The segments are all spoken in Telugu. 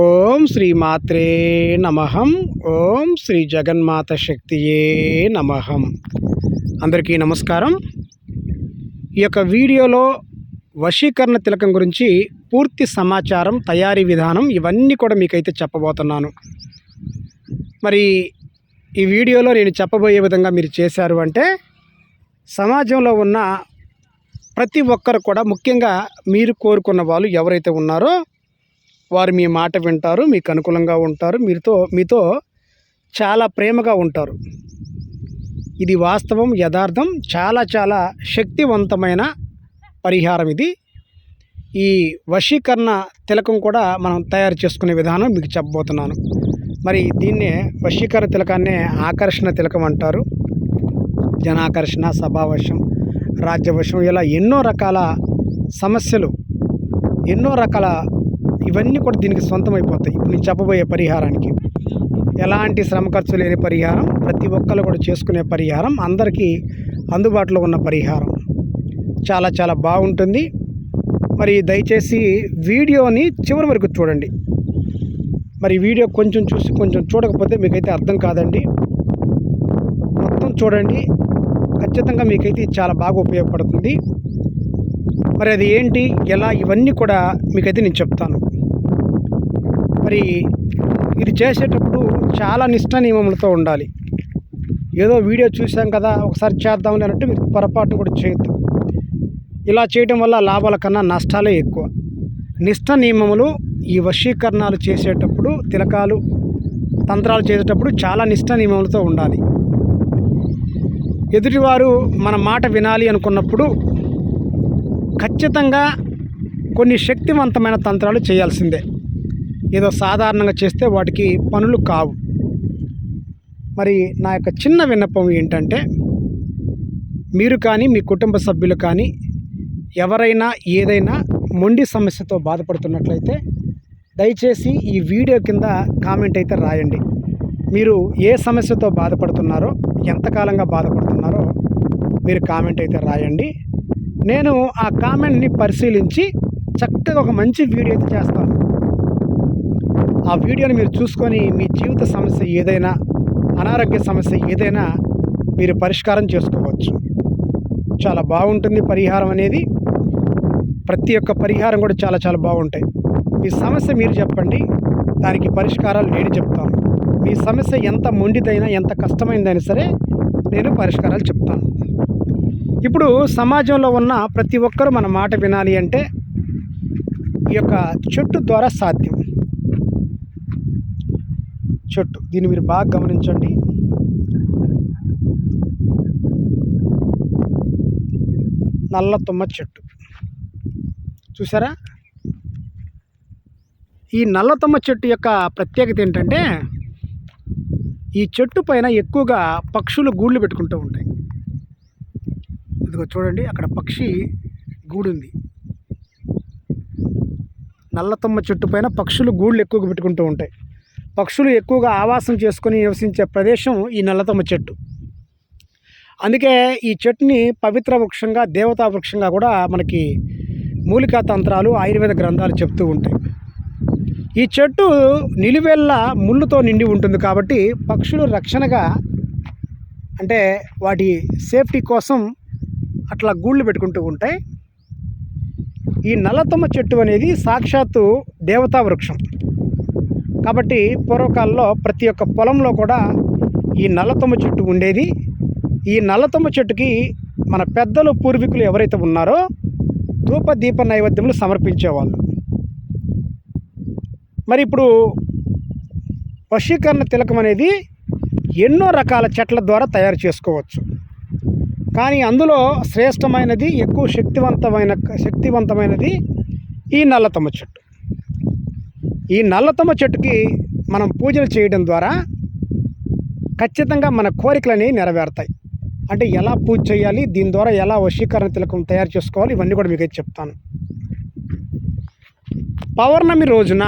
ఓం శ్రీ మాత్రే నమహం ఓం శ్రీ జగన్మాత శక్తియే నమహం అందరికీ నమస్కారం. ఈ యొక్క వీడియోలో వశీకరణ తిలకం గురించి పూర్తి సమాచారం తయారీ విధానం ఇవన్నీ కూడా మీకైతే చెప్పబోతున్నాను. మరి ఈ వీడియోలో నేను చెప్పబోయే విధంగా మీరు చేశారు అంటే సమాజంలో ఉన్న ప్రతి ఒక్కరు కూడా ముఖ్యంగా మీరు కోరుకున్న వాళ్ళు ఎవరైతే ఉన్నారో వారు మీ మాట వింటారు మీకు అనుకూలంగా ఉంటారు మీతో మీతో చాలా ప్రేమగా ఉంటారు. ఇది వాస్తవం యథార్థం చాలా చాలా శక్తివంతమైన పరిహారం ఇది. ఈ వశీకరణ తిలకం కూడా మనం తయారు చేసుకునే విధానం మీకు చెప్పబోతున్నాను. మరి దీన్నే వశీకరణ తిలకాన్నే ఆకర్షణ తిలకం అంటారు. జనాకర్షణ సభావశం రాజ్యవశం ఇలా ఎన్నో రకాల సమస్యలు ఎన్నో రకాల ఇవన్నీ కూడా దీనికి సొంతమైపోతాయి. ఇప్పుడు నేను చెప్పబోయే పరిహారానికి. ఎలాంటి శ్రమ ఖర్చు లేని పరిహారం ప్రతి ఒక్కరు కూడా చేసుకునే పరిహారం అందరికీ అందుబాటులో ఉన్న పరిహారం. చాలా చాలా బాగుంటుంది. మరి దయచేసి వీడియోని చివరి వరకు చూడండి. మరి వీడియో కొంచెం చూసి కొంచెం చూడకపోతే మీకైతే అర్థం కాదండి. మొత్తం చూడండి. ఖచ్చితంగా మీకైతే చాలా బాగా ఉపయోగపడుతుంది. మరి అది ఏంటి? ఎలా? ఇవన్నీ కూడా మీకైతే నేను చెప్తాను. మరి ఇది చేసేటప్పుడు చాలా నిష్ట నియమములతో ఉండాలి. ఏదో వీడియో చూసాం కదా ఒకసారి చేద్దాం అన్నట్టు మీరు పొరపాటు కూడా చేయొద్దు. ఇలా చేయడం వల్ల లాభాల కన్నా నష్టాలే ఎక్కువ. నిష్ఠ నియమములు ఈ వశీకరణాలు చేసేటప్పుడు తిలకాలు తంత్రాలు చేసేటప్పుడు చాలా నిష్ట నియమములతో ఉండాలి. ఎదుటివారు మన మాట వినాలి అనుకున్నప్పుడు ఖచ్చితంగా కొన్ని శక్తివంతమైన తంత్రాలు చేయాల్సిందే. ఏదో సాధారణంగా చేస్తే వాటికి పనులు కావు. మరి నా యొక్క చిన్న విన్నపం ఏంటంటే మీరు కానీ మీ కుటుంబ సభ్యులు కానీ ఎవరైనా ఏదైనా మొండి సమస్యతో బాధపడుతున్నట్లయితే దయచేసి ఈ వీడియో కింద కామెంట్ అయితే రాయండి. మీరు ఏ సమస్యతో బాధపడుతున్నారో ఎంతకాలంగా బాధపడుతున్నారో మీరు కామెంట్ అయితే రాయండి. నేను ఆ కామెంట్ని పరిశీలించి చక్కగా ఒక మంచి వీడియో అయితే చేస్తాను. ఆ వీడియోని మీరు చూసుకొని మీ జీవిత సమస్య ఏదైనా అనారోగ్య సమస్య ఏదైనా మీరు పరిష్కారం చేసుకోవచ్చు. చాలా బాగుంటుంది పరిహారం అనేది. ప్రతి ఒక్క పరిహారం కూడా చాలా చాలా బాగుంటాయి. మీ సమస్య మీరు చెప్పండి. దానికి పరిష్కారాలు నేను చెప్తాను. మీ సమస్య ఎంత మొండిదైనా ఎంత కష్టమైందైనా సరే నేను పరిష్కారాలు చెప్తాను. ఇప్పుడు సమాజంలో ఉన్న ప్రతి ఒక్కరూ మన మాట వినాలి అంటే ఈ యొక్క చెట్టు ద్వారా సాధ్యం. చెట్టు దీన్ని మీరు బాగా గమనించండి. నల్ల తుమ్మ చెట్టు. చూసారా? ఈ నల్ల తుమ్మ చెట్టు యొక్క ప్రత్యేకత ఏంటంటే ఈ చెట్టు పైన ఎక్కువగా పక్షులు గూళ్ళు పెట్టుకుంటూ ఉంటాయి. ఇదిగో చూడండి అక్కడ పక్షి గూడుంది. నల్లతమ్మ చెట్టు పైన పక్షులు గూళ్ళు ఎక్కువగా పెట్టుకుంటూ ఉంటాయి. పక్షులు ఎక్కువగా ఆవాసం చేసుకొని నివసించే ప్రదేశం ఈ నల్లతమ్మ చెట్టు. అందుకే ఈ చెట్టుని పవిత్ర వృక్షంగా దేవతా వృక్షంగా కూడా మనకి మూలికా తంత్రాలు ఆయుర్వేద గ్రంథాలు చెప్తూ ఉంటాయి. ఈ చెట్టు నిలువెల్ల ముళ్ళుతో నిండి ఉంటుంది కాబట్టి పక్షులు రక్షణగా అంటే వాటి సేఫ్టీ కోసం అట్లా గూళ్ళు పెట్టుకుంటూ ఉంటాయి. ఈ నల్లతమ్మ చెట్టు అనేది సాక్షాత్తు దేవతా వృక్షం. కాబట్టి పూర్వకాలంలో ప్రతి ఒక్క పొలంలో కూడా ఈ నల్లతమ్మ చెట్టు ఉండేది. ఈ నల్లతమ్మ చెట్టుకి మన పెద్దలు పూర్వీకులు ఎవరైతే ఉన్నారో ధూప దీప నైవేద్యములు సమర్పించేవాళ్ళు. మరి ఇప్పుడు వశీకరణ తిలకం అనేది ఎన్నో రకాల చెట్ల ద్వారా తయారు చేసుకోవచ్చు. కానీ అందులో శ్రేష్టమైనది ఎక్కువ శక్తివంతమైన శక్తివంతమైనది ఈ నల్లతమ్మ చెట్టు. ఈ నల్లతమ్మ చెట్టుకి మనం పూజలు చేయడం ద్వారా ఖచ్చితంగా మన కోరికలని నెరవేరుతాయి. అంటే ఎలా పూజ చేయాలి దీని ద్వారా ఎలా వశీకరణ తిలకం తయారు చేసుకోవాలి ఇవన్నీ కూడా మీకు చెప్తాను. పౌర్ణమి రోజున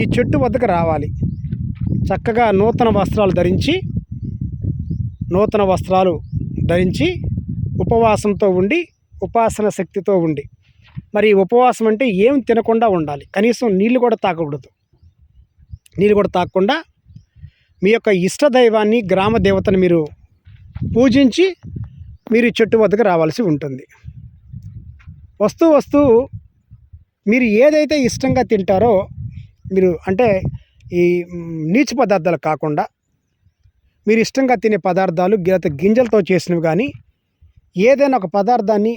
ఈ చెట్టు వద్దకు రావాలి. చక్కగా నూతన వస్త్రాలు ధరించి నూతన వస్త్రాలు ధరించి ఉపవాసంతో ఉండి ఉపాసన శక్తితో ఉండి. మరి ఉపవాసం అంటే ఏం తినకుండా ఉండాలి. కనీసం నీళ్ళు కూడా తాకకూడదు నీళ్ళు కూడా తాకకుండా మీ యొక్క ఇష్ట దైవాన్ని గ్రామ దేవతను మీరు పూజించి మీరు ఈ చెట్టు వద్దకు రావాల్సి ఉంటుంది. వస్తూ వస్తూ మీరు ఏదైతే ఇష్టంగా తింటారో మీరు అంటే ఈ నీచు పదార్థాలు కాకుండా మీరు ఇష్టంగా తినే పదార్థాలు గీత గింజలతో చేసినవి కానీ ఏదైనా ఒక పదార్థాన్ని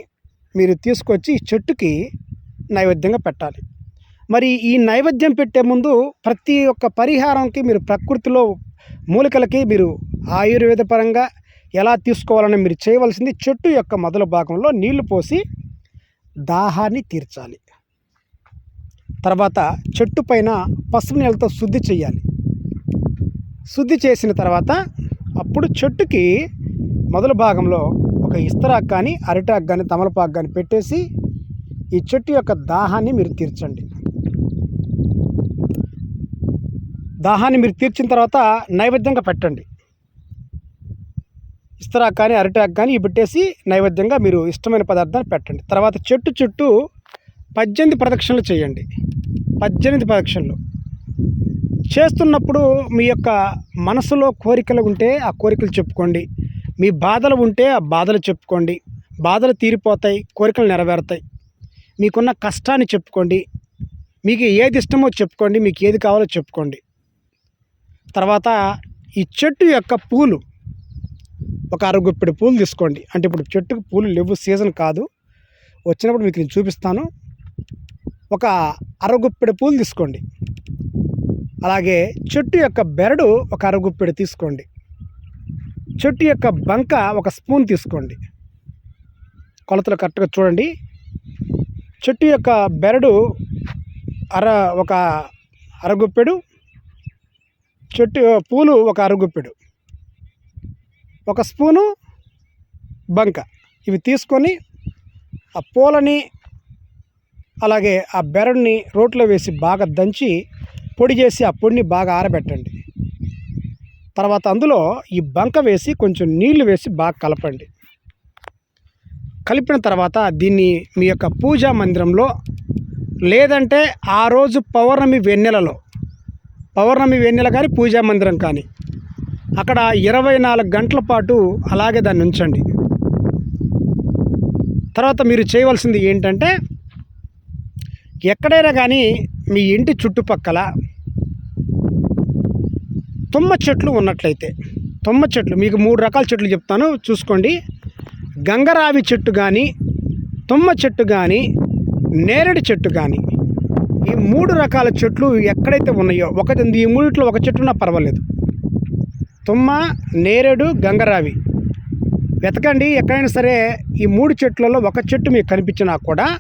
మీరు తీసుకొచ్చి చెట్టుకి నైవేద్యంగా పెట్టాలి. మరి ఈ నైవేద్యం పెట్టే ముందు ప్రతి ఒక్క పరిహారంకి మీరు ప్రకృతిలో మూలికలకి మీరు ఆయుర్వేద పరంగా ఎలా తీసుకోవాలని మీరు చేయవలసింది చెట్టు యొక్క మొదల భాగంలో నీళ్ళు పోసి దాహాన్ని తీర్చాలి. తర్వాత చెట్టు పైన పసుపు నీళ్ళతో శుద్ధి చేయాలి. శుద్ధి చేసిన తర్వాత అప్పుడు చెట్టుకి మొదలు భాగంలో ఒక ఇస్తరాకు కానీ అరిటాకు కానీ తమలపాకు కానీ పెట్టేసి ఈ చెట్టు యొక్క దాహాన్ని మీరు తీర్చండి. దాహాన్ని మీరు తీర్చిన తర్వాత నైవేద్యంగా పెట్టండి. ఇస్తరాకు కానీ అరిటాకు కానీ ఇవి పెట్టేసి నైవేద్యంగా మీరు ఇష్టమైన పదార్థాన్ని పెట్టండి. తర్వాత చెట్టు చుట్టూ పద్దెనిమిది ప్రదక్షిణలు చేయండి. పద్దెనిమిది ప్రదక్షిణలు. చేస్తున్నప్పుడు మీ యొక్క మనసులో కోరికలు ఉంటే ఆ కోరికలు చెప్పుకోండి. మీ బాధలు ఉంటే ఆ బాధలు చెప్పుకోండి. బాధలు తీరిపోతాయి కోరికలు నెరవేరుతాయి. మీకున్న కష్టాన్ని చెప్పుకోండి. మీకు ఏది ఇష్టమో చెప్పుకోండి. మీకు ఏది కావాలో చెప్పుకోండి. తర్వాత ఈ చెట్టు యొక్క పూలు ఒక అరగుప్పెడు పూలు తీసుకోండి. అంటే ఇప్పుడు చెట్టుకు పూలు లేవు సీజన్ కాదు. వచ్చినప్పుడు మీకు నేను చూపిస్తాను. ఒక అరగుప్పెడు పూలు తీసుకోండి. అలాగే చెట్టు యొక్క బెరడు ఒక అరగుప్పెడు తీసుకోండి. చెట్టు యొక్క బంక ఒక స్పూన్ తీసుకోండి. కొలతలు కరెక్ట్గా చూడండి. చెట్టు యొక్క బెరడు అర ఒక అరగుప్పెడు చెట్టు పూలు ఒక అరగుప్పెడు. ఒక స్పూను బంక. ఇవి తీసుకొని ఆ పూలని అలాగే ఆ బెరడుని రోట్లో వేసి బాగా దంచి పొడి చేసి ఆ పొడిని బాగా ఆరబెట్టండి. తర్వాత అందులో ఈ బంక వేసి కొంచెం నీళ్ళు వేసి బాగా కలపండి. కలిపిన తర్వాత దీన్ని మీ యొక్క పూజా మందిరంలో లేదంటే ఆ రోజు పౌర్ణమి వెన్నెలలో పౌర్ణమి వెన్నెల కానీ పూజా మందిరం కానీ అక్కడ ఇరవై నాలుగు గంటల పాటు అలాగే దాన్ని ఉంచండి. తర్వాత మీరు చేయవలసింది ఏంటంటే ఎక్కడైనా కానీ మీ ఇంటి చుట్టుపక్కల తుమ్మ చెట్లు ఉన్నట్లయితే తుమ్మ చెట్లు మీకు మూడు రకాల చెట్లు చెప్తాను చూసుకోండి. గంగరావి చెట్టు కానీ తుమ్మ చెట్టు కానీ నేరేడు చెట్టు కానీ ఈ మూడు రకాల చెట్లు ఎక్కడైతే ఉన్నాయో ఒక ఈ మూడిట్లో ఒక చెట్టున్నా పర్వాలేదు. తుమ్మ నేరేడు గంగరావి. వెతకండి ఎక్కడైనా సరే ఈ మూడు చెట్లలో ఒక చెట్టు మీకు కనిపించినా కూడా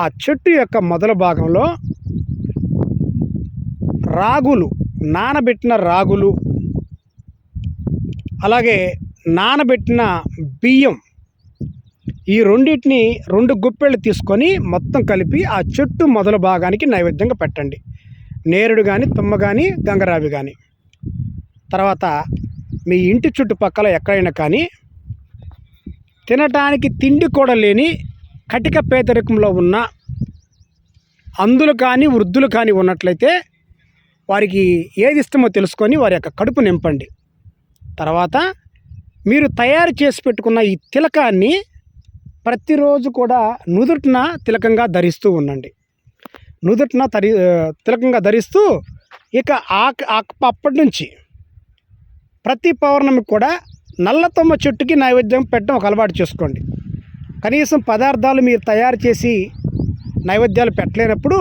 ఆ చెట్టు యొక్క మొదల భాగంలో రాగులు నానబెట్టిన రాగులు అలాగే నానబెట్టిన బియ్యం ఈ రెండింటిని రెండు గుప్పెళ్ళు తీసుకొని మొత్తం కలిపి ఆ చెట్టు మొదల భాగానికి నైవేద్యంగా పెట్టండి. నేరుడు కానీ తుమ్మ కానీ గంగరావి కానీ తర్వాత మీ ఇంటి చుట్టుపక్కల ఎక్కడైనా కానీ తినటానికి తిండి కూడా లేని కటిక పేదరికంలో ఉన్న అందులు కానీ వృద్ధులు కానీ ఉన్నట్లయితే వారికి ఏది ఇష్టమో తెలుసుకొని వారి యొక్క కడుపు నింపండి. తర్వాత మీరు తయారు చేసి పెట్టుకున్న ఈ తిలకాన్ని ప్రతిరోజు కూడా నుదుటిన తిలకంగా ధరిస్తూ ఉండండి. నుదుటిన తరి తిలకంగా ధరిస్తూ ఇక ఆ అప్పటి నుంచి ప్రతి పౌర్ణమి కూడా నల్లతమ్మ చెట్టుకి నైవేద్యం పెట్టడం ఒక అలవాటు చేసుకోండి. కనీసం పదార్థాలు మీరు తయారు చేసి నైవేద్యాలు పెట్టలేనప్పుడు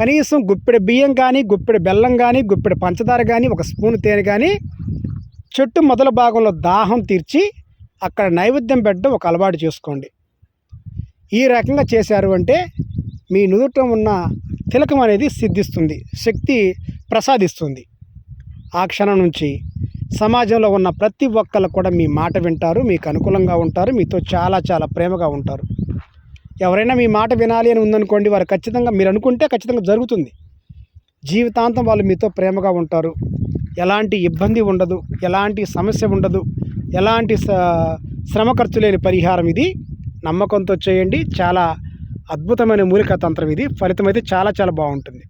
కనీసం గుప్పెడు బియ్యం కానీ గుప్పెడు బెల్లం కానీ గుప్పెడు పంచదార కానీ ఒక స్పూన్ తేనె కానీ చెట్టు మొదల భాగంలో దాహం తీర్చి అక్కడ నైవేద్యం పెట్టడం ఒక అలవాటు చేసుకోండి. ఈ రకంగా చేశారు అంటే మీ నుదుట ఉన్న తిలకం అనేది సిద్ధిస్తుంది శక్తి ప్రసాదిస్తుంది. ఆ క్షణం నుంచి సమాజంలో ఉన్న ప్రతి ఒక్కళ్ళు కూడా మీ మాట వింటారు మీకు అనుకూలంగా ఉంటారు మీతో చాలా చాలా ప్రేమగా ఉంటారు. ఎవరైనా మీ మాట వినాలి అని ఉందనుకోండి వారు ఖచ్చితంగా మీరు అనుకుంటే ఖచ్చితంగా జరుగుతుంది. జీవితాంతం వాళ్ళు మీతో ప్రేమగా ఉంటారు. ఎలాంటి ఇబ్బంది ఉండదు ఎలాంటి సమస్య ఉండదు ఎలాంటి శ్రమ ఖర్చు లేని పరిహారం ఇది. నమ్మకంతో చేయండి. చాలా అద్భుతమైన మూలికా తంత్రం ఇది. ఫలితం అయితే చాలా చాలా బాగుంటుంది.